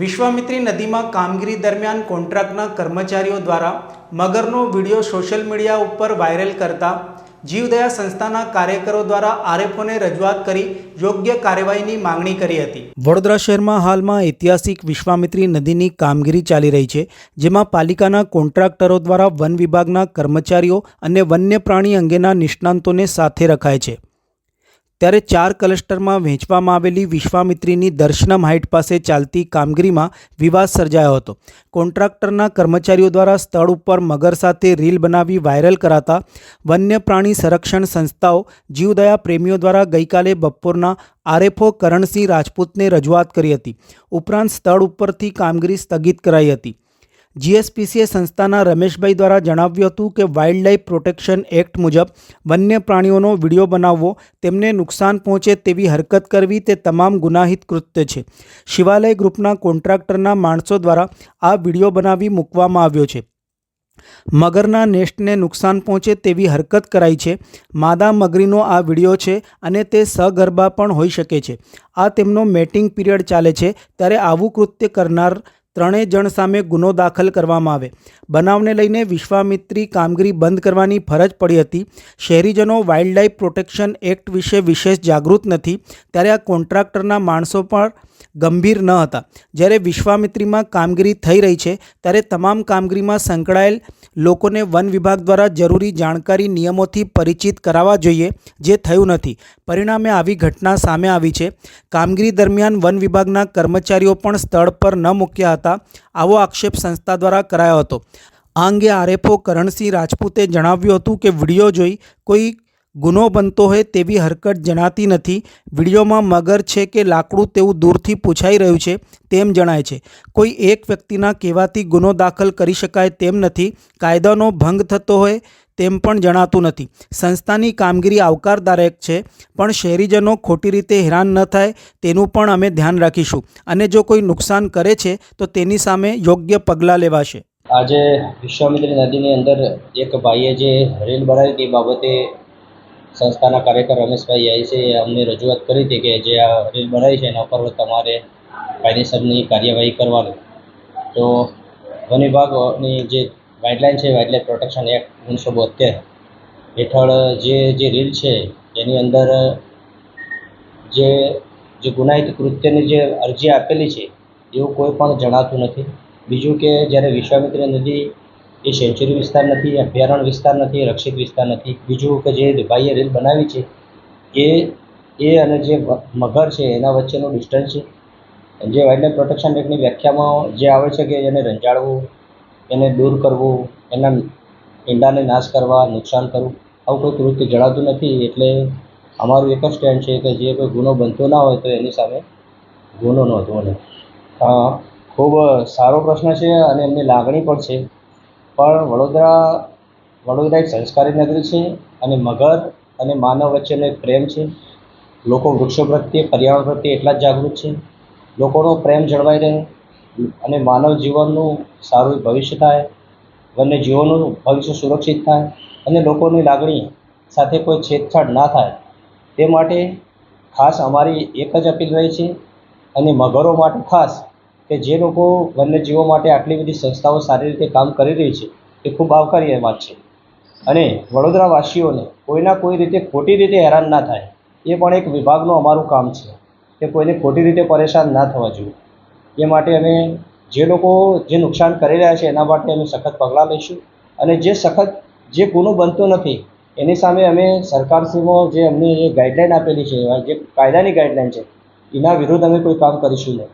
વિશ્વામિત્રી નદીમાં કામગીરી દરમિયાન કોન્ટ્રાક્ટના કર્મચારીઓ દ્વારા મગરનો વીડિયો સોશિયલ મીડિયા ઉપર વાયરલ કરતા જીવદયા સંસ્થાના કાર્યકરો દ્વારા આરએફઓને રજૂઆત કરી યોગ્ય કાર્યવાહીની માંગણી કરી હતી. વડોદરા શહેરમાં હાલમાં ઐતિહાસિક વિશ્વામિત્રી નદીની કામગીરી ચાલી રહી છે, જેમાં પાલિકાના કોન્ટ્રાક્ટરો દ્વારા વન વિભાગના કર્મચારીઓ અને વન્ય પ્રાણી અંગેના નિષ્ણાંતોને સાથે રખાય છે. ત્યારે ચાર ક્લસ્ટરમાં વહેંચવામાં આવેલી વિશ્વામિત્રીની દર્શનમ હાઇટ પાસે ચાલતી કામગીરીમાં વિવાદ સર્જાયો હતો. કોન્ટ્રાક્ટરના કર્મચારીઓ દ્વારા સ્થળ ઉપર મગર સાથે રીલ બનાવી વાયરલ કરાતા વન્ય પ્રાણી સંરક્ષણ સંસ્થાઓ જીવદયા પ્રેમીઓ દ્વારા ગઈકાલે બપોરના આરએફઓ કરણસિંહ રાજપૂતને રજૂઆત કરી હતી. ઉપરાંત સ્થળ ઉપરથી કામગીરી સ્થગિત કરાઈ હતી. જીએસપીસીએ સંસ્થાના રમેશભાઈ દ્વારા જણાવ્યું હતું કે વાઇલ્ડ લાઇફ પ્રોટેક્શન એક્ટ મુજબ વન્ય પ્રાણીઓનો વીડિયો બનાવવો તેમને નુકસાન પહોંચે તેવી હરકત કરવી તે તમામ ગુનાહિત કૃત્ય છે. શિવાલય ગ્રુપના કોન્ટ્રાક્ટરના માણસો દ્વારા આ વીડિયો બનાવી મૂકવામાં આવ્યો છે. મગરના નેસ્ટને નુકસાન પહોંચે તેવી હરકત કરાઈ છે. માદા મગરીનો આ વીડિયો છે અને તે સગર્ભા પણ હોઈ શકે છે. આ તેમનો મેટિંગ પીરિયડ ચાલે છે. ત્યારે આવું કૃત્ય કરનાર ત્રણેય જણ સામે ગુનો દાખલ કરવામાં આવે. બનાવને લઈને વિશ્વામિત્રી કામગીરી બંધ કરવાની ફરજ પડી હતી. શહેરીજનો વાઇલ્ડ લાઇફ પ્રોટેક્શન એક્ટ વિશે વિશેષ જાગૃત નથી. ત્યારે આ કોન્ટ્રાક્ટરના માણસો પણ ગંભીર ન હતા. જ્યારે વિશ્વામિત્રીમાં કામગીરી થઈ રહી છે, ત્યારે તમામ કામગીરીમાં સંકળાયેલ લોકોને વન વિભાગ દ્વારા જરૂરી જાણકારી નિયમોથી પરિચિત કરાવવા જોઈએ, જે થયું નથી. પરિણામે આવી ઘટના સામે આવી છે. કામગીરી દરમિયાન વન વિભાગના કર્મચારીઓ પણ સ્થળ પર ન મૂક્યા હતા. આવો આક્ષેપ સંસ્થા દ્વારા કરાયો હતો. આ અંગે આરએફઓ કરણસિંહ રાજપૂતે જણાવ્યું હતું કે વીડિયો જોઈ કોઈ ગુનો બનતો હોય તેવી હરકત જણાતી નથી. વિડીયોમાં મગર છે કે લાકડું તેવું દૂરથી પૂછાઈ રહ્યું છે તેમ જણાય છે. કોઈ એક વ્યક્તિના કહેવાથી ગુનો દાખલ કરી શકાય તેમ નથી. કાયદાનો ભંગ થતો હોય તેમ પણ જણાતું નથી. સંસ્થાની કામગીરી આવકારદાયક છે, પણ શહેરીજનો ખોટી રીતે હેરાન ન થાય તેનું પણ અમે ધ્યાન રાખીશું. અને જો કોઈ નુકસાન કરે છે, તો તેની સામે યોગ્ય પગલાં લેવાશે. આજે વિશ્વામિત્રી નદીની અંદર એક ભાઈએ જે રેલ બનાવી તે બાબતે સંસ્થાના કાર્યકર રમેશભાઈ આવી છે અમને રજૂઆત કરી હતી કે જે આ રેલ બનાવી છે એના ઉપર તમારે કાયદેસરની કાર્યવાહી કરવાની. તો વન વિભાગની જે ગાઈડલાઇન છે વાઇલ્ડ લાઇફ પ્રોટેક્શન એક્ટ ઓગણીસો બોતેર હેઠળ જે જે રીલ છે, એની અંદર જે જે ગુનાહિત કૃત્યની જે અરજી આપેલી છે, એવું કોઈ પણ જણાતું નથી. બીજું કે જ્યારે વિશ્વામિત્રી નદી એ સેન્ચુરી વિસ્તાર નથી અભયારણ્ય વિસ્તાર નથી રક્ષિત વિસ્તાર નથી. બીજું કે જે ભાઈએ રીલ બનાવી છે, એ એ અને જે મગર છે, એના વચ્ચેનું ડિસ્ટન્સ છે. જે વાઇલ્ડ પ્રોટેક્શન એક્ટની વ્યાખ્યામાં જે આવે છે કે એને રંજાડવું, એને દૂર કરવું, એના ઈંડાને નાશ કરવા, નુકસાન કરવું, આવું કોઈ કૃત્ય જણાતું નથી. એટલે અમારું એક જ સ્ટેન્ડ છે કે જે કોઈ ગુનો બનતો ના હોય તો એની સામે ગુનો નોંધવો અ, ખૂબ સારો પ્રશ્ન છે અને એમની લાગણી પણ છે. પણ વડોદરા વડોદરા એક સંસ્કારી નગરી છે અને મગર અને માનવ વચ્ચેનો એક પ્રેમ છે. લોકો વૃક્ષો પ્રત્યે, પર્યાવરણ પ્રત્યે એટલા જ જાગૃત છે. લોકોનો પ્રેમ જળવાઈ રહે અને માનવ જીવનનું સારું ભવિષ્ય થાય. વન્ય જીવોનું ભવિષ્ય સુરક્ષિત થાય અને લોકોની લાગણી સાથે કોઈ છેડછાડ ના થાય. તે માટે ખાસ અમારી એક જ અપીલ રહી છે અને મગરો માટે ખાસ કે જે લોકો વન્યજીવો માટે આટલી બધી સંસ્થાઓ સારી રીતે કામ કરી રહી છે, એ ખૂબ આવકાર્ય વાત છે. અને વડોદરાવાસીઓને કોઈના કોઈ રીતે ખોટી રીતે હેરાન ના થાય, એ પણ એક વિભાગનું અમારું કામ છે, કે કોઈને ખોટી રીતે પરેશાન ના થવા જોઈએ. એ માટે અમે જે લોકો જે નુકસાન કરી રહ્યા છે, એના માટે અમે સખત પગલાં લઈશું. અને જે સખત, જે ગુનો બનતો નથી, એની સામે અમે સરકારશ્રીમાં જે અમને જે ગાઈડલાઈન આપેલી છે, જે કાયદાની ગાઈડલાઈન છે, એના વિરુદ્ધ અમે કોઈ કામ કરીશું નહીં.